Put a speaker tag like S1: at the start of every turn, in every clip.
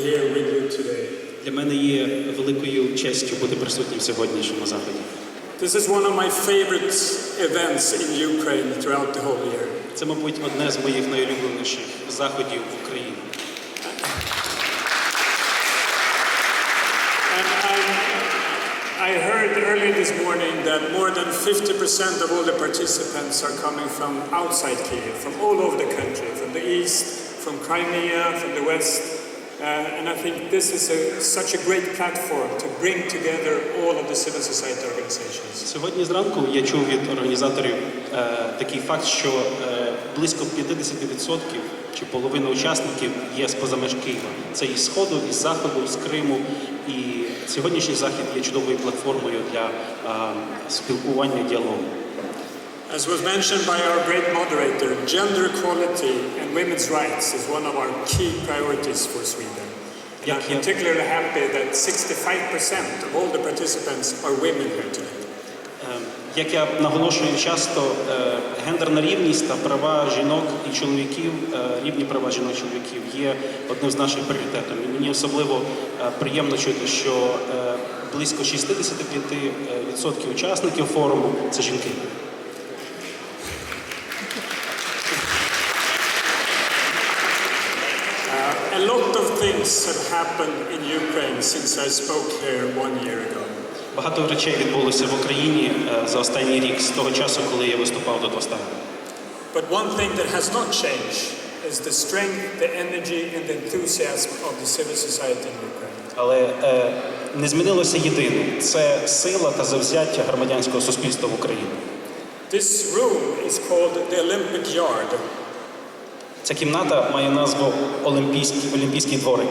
S1: here with you today.
S2: Для мене є великою честю бути присутнім в сьогоднішньому заході.
S1: This is one of my favorite events in Ukraine throughout the whole year.
S2: Це, мабуть, одне з моїх найулюбленіших заходів в Україні.
S1: And I, I heard early this morning that more than 50% of all the participants are coming from outside Kiev, from all over the country, from the east, from Crimea, from the west. Uh, and I think this is a, such a great platform to bring together all of the civil society organizations.
S2: Сьогодні зранку я чув від організаторів е, такий факт, що е, близько 50% чи половина учасників є з поза меж Києва. Це із Сходу, із Заходу, з Криму. І сьогоднішній захід є чудовою платформою для е, спілкування діалогу.
S1: As was mentioned by our great moderator, gender equality and women's rights is one of our key priorities for Sweden. And I'm particularly happy that 65% of all the participants are women here today.
S2: Е, Як я наголошую часто, е, гендерна рівність та права жінок і чоловіків, е, рівні права жінок і чоловіків є одним з наших пріоритетів. І мені особливо е, приємно чути, що е, близько 65% учасників форуму це жінки.
S1: Uh, a lot of things have happened in Ukraine since I spoke here one year ago.
S2: Багато речей відбулося в Україні е, за останній рік з того часу, коли я виступав до останнього.
S1: But one thing that has not changed is the strength, the energy, and the enthusiasm of the civil society in Ukraine.
S2: Але е, не змінилося єдине це сила та завзяття громадянського суспільства в Україні.
S1: This room is called the Olympic Yard.
S2: Ця кімната має назву Олімпійський, Олімпійський дворик.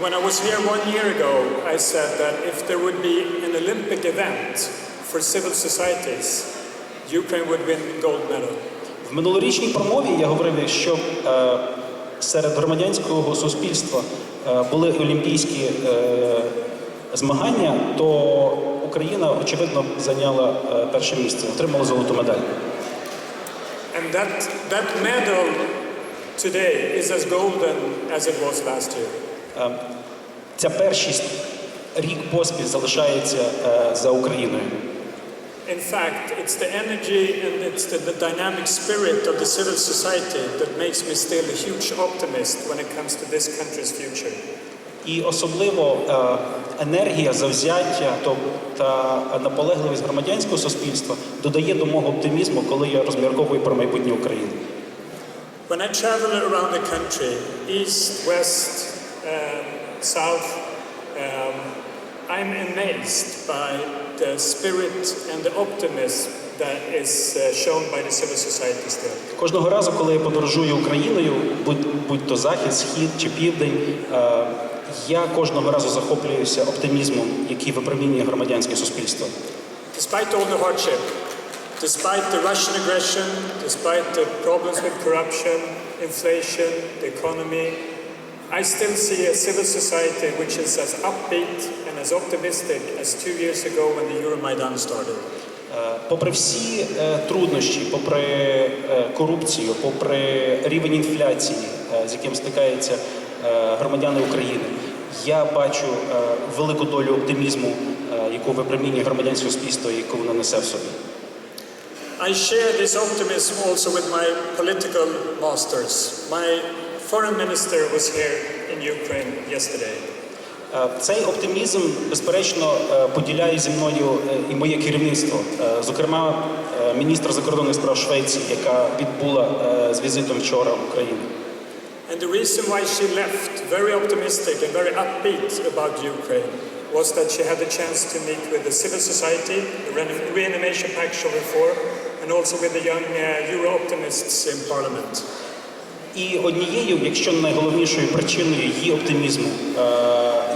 S1: When I was here one year ago, I said that if there would be an Olympic event for civil societies, Ukraine would win gold medal.
S2: В минулорічній промові я говорив, якщо е, серед громадянського суспільства е, були олімпійські е, змагання, то Україна очевидно зайняла е, перше місце, отримала золоту медаль.
S1: And that, that medal today is as golden as it was last year.
S2: Е, ця першість рік поспіль залишається е, за Україною.
S1: In fact, it's the energy and it's the, the dynamic spirit of the civil society that makes me still a huge optimist when it comes to this country's future.
S2: І особливо е, енергія, завзяття то- та наполегливість громадянського суспільства додає до мого оптимізму, коли я розмірковую про майбутнє України.
S1: When I travel around the country, east, west, um, south, um, I'm amazed by the spirit and the optimism that is uh, shown by the civil society still.
S2: Кожного разу, коли я подорожую Україною, будь, будь то захід, схід чи південь, е, я кожного разу захоплююся оптимізмом, який випромінює громадянське суспільство.
S1: Despite all the hardship, despite the Russian aggression, despite the problems with corruption, inflation, the economy, I still see a civil society which is as upbeat and as optimistic as two years ago when the Euromaidan started.
S2: Е, Попри всі е, труднощі, попри е, корупцію, попри рівень інфляції, е, з яким стикаються е, громадяни України, я бачу е, велику долю оптимізму, е, яку випромінює громадянське суспільство, яку воно несе в собі.
S1: I share this optimism also with my political masters. My foreign minister was here in Ukraine yesterday.
S2: Е, Цей оптимізм, безперечно, е, поділяє зі мною е, і моє керівництво. Е, Зокрема, е, міністр закордонних справ Швеції, яка відбула е, з візитом вчора в Україну.
S1: And the reason why she left very optimistic and very upbeat about Ukraine was that she had the chance to meet with the civil society, the Re- Reanimation Pact reform, and also with the young uh, Euro optimists in Parliament.
S2: І однією, якщо не найголовнішою причиною її оптимізму, е,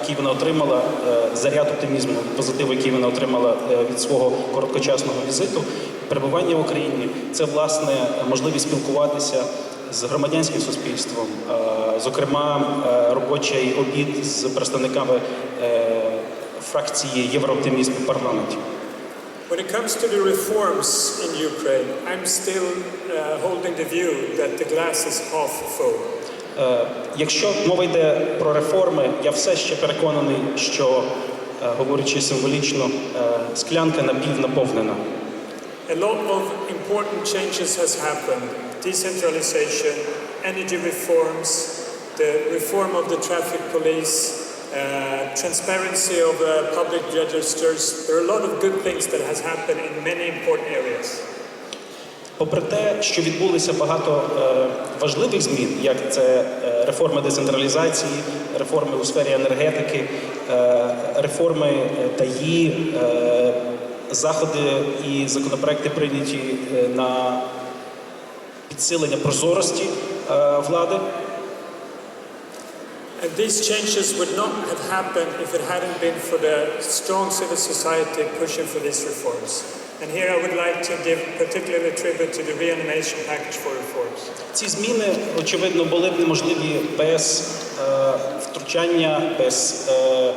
S2: який вона отримала, е, заряд оптимізму, позитиву, який вона отримала е, від свого короткочасного візиту, перебування в Україні, це власне можливість спілкуватися з громадянським суспільством, зокрема, робочий обід з представниками фракції Єврооптимізм в парламенті.
S1: When it comes to the reforms in Ukraine, I'm still uh, holding the view that the glass is half full.
S2: Е, Якщо мова йде про реформи, я все ще переконаний, що, е, говорячи символічно, е, склянка напівнаповнена.
S1: A lot of important changes has happened. Decentralization, energy reforms, the reform of the traffic police, uh, transparency of uh, public registers. There are a lot of good things that has happened in many important areas.
S2: Попри те, що відбулося багато е, важливих змін, як це е, реформи децентралізації, реформи у сфері енергетики, е, реформи е, ТАІ, е, заходи і законопроекти прийняті е, на підсилення прозорості е, влади.
S1: And these changes would not have happened if it hadn't been for the strong civil society pushing for these reforms. And here I would like to give particularly tribute to the reanimation package for reforms.
S2: Ці зміни, очевидно, були б неможливі без е, втручання, без е,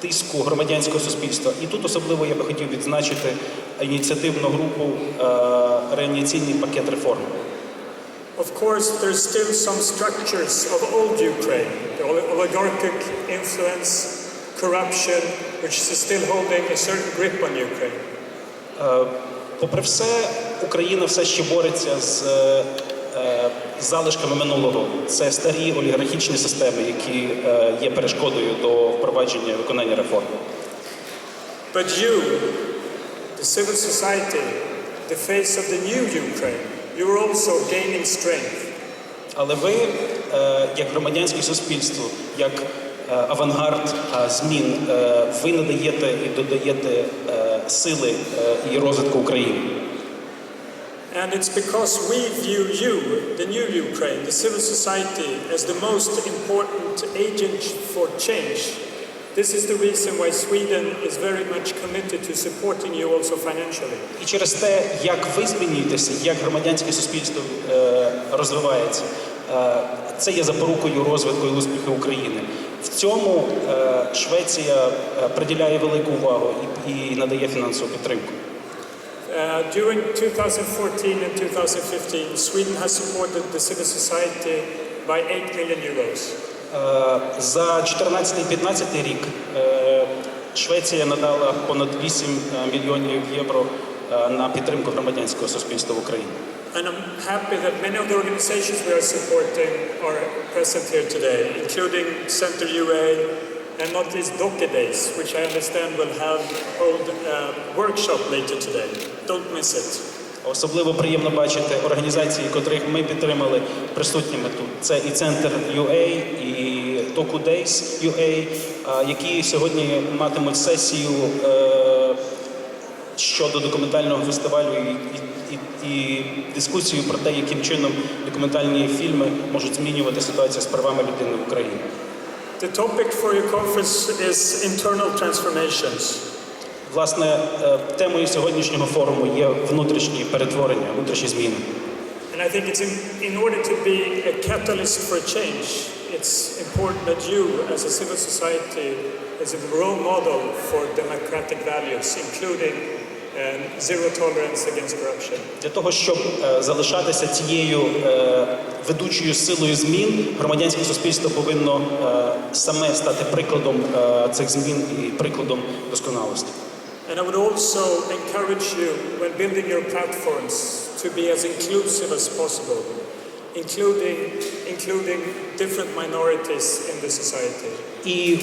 S2: тиску громадянського суспільства. І тут особливо я би хотів відзначити ініціативну групу е, реанімаційний пакет реформ.
S1: Of course, there's still some structures of old Ukraine, the oligarchic influence, corruption, which is still holding a certain grip on Ukraine.
S2: Е, Попри все, Україна все ще бореться з е, е, залишками минулого. Це старі олігархічні системи, які е, є перешкодою до впровадження виконання реформ.
S1: But you, the civil society, the face of the new Ukraine, you're also gaining strength.
S2: Але ви, е, як громадянське суспільство, як е, авангард е, змін, е, ви надаєте і додаєте е, сили е, і розвитку України.
S1: And it's because we view you, the new Ukraine, the civil society, as the most important agent for change. This is the reason why Sweden is very much committed to supporting you also financially.
S2: І через те, як ви змінюєтеся, як громадянське суспільство е, розвивається, е, це є запорукою розвитку і успіху України. В цьому е, Швеція приділяє велику увагу і, і надає фінансову підтримку.
S1: Uh, during 2014 and 2015, Sweden has supported the civil society by 8 million euros.
S2: Е, За 14-15 рік е, Швеція надала понад 8 мільйонів євро е, на підтримку громадянського суспільства в Україні.
S1: And I'm happy that many of the organizations we are supporting are present here today, including Center UA and not least Docker Days, which I understand will have hold a workshop later today. Don't miss it.
S2: Особливо приємно бачити організації, котрих ми підтримали присутніми тут. Це і центр UA, і Doku Days UA, які сьогодні матимуть сесію е, щодо документального фестивалю і, і, і дискусію про те, яким чином документальні фільми можуть змінювати ситуацію з правами людини в Україні.
S1: The topic for your conference is internal transformations.
S2: Власне, е, темою сьогоднішнього форуму є внутрішні перетворення, внутрішні зміни.
S1: And I think it's in, in order to be a catalyst for change, it's important that you, as a civil society, as a role model for democratic values, including um, zero tolerance against corruption.
S2: Для того, щоб е, залишатися цією е, ведучою силою змін, громадянське суспільство повинно саме стати прикладом цих змін і прикладом досконалості.
S1: And I would also encourage you, when building your platforms, to be as inclusive as possible, including, including different minorities in the society.
S2: І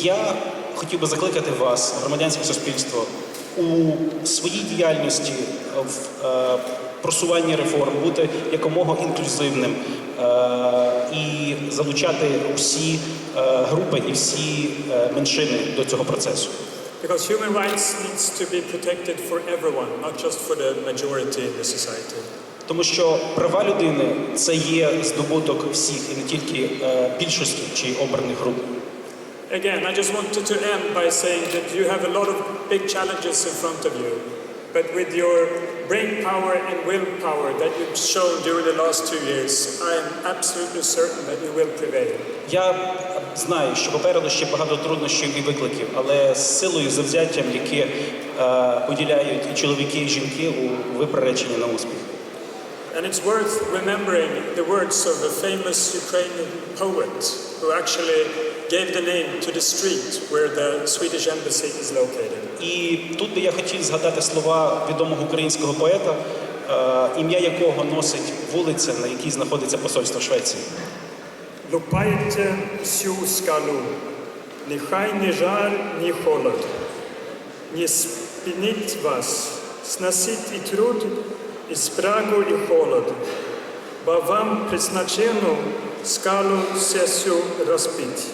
S2: я хотів би закликати вас, громадянське суспільство, у своїй діяльності в е, просуванні реформ бути якомога інклюзивним е, і залучати всі е, групи і всі е, меншини до цього процесу.
S1: Because human rights needs to be protected for everyone, not just for the majority in the society.
S2: Тому що права людини це є здобуток всіх і не тільки е, більшості чи обраних груп.
S1: Again, I just wanted to end by saying that you have a lot of big challenges in front of you. But with your brain power and willpower that you've shown during the last two years, I am absolutely certain that you will prevail.
S2: Я знаю, що попереду ще багато труднощів і викликів, але з силою, завзяттям, яке е, поділяють і чоловіки, і жінки, у ви на успіх.
S1: And it's worth remembering the words of a famous Ukrainian poet who actually gave the name to the street where the Swedish embassy is located.
S2: І тут би я хотів згадати слова відомого українського поета, е, ім'я якого носить вулиця, на якій знаходиться посольство Швеції.
S1: Лупайте всю скалу, нехай ні жар, ні холод. Не спинить вас, сносить і труд, і спрагу, і холод, бо вам призначено скалу сесю розпить.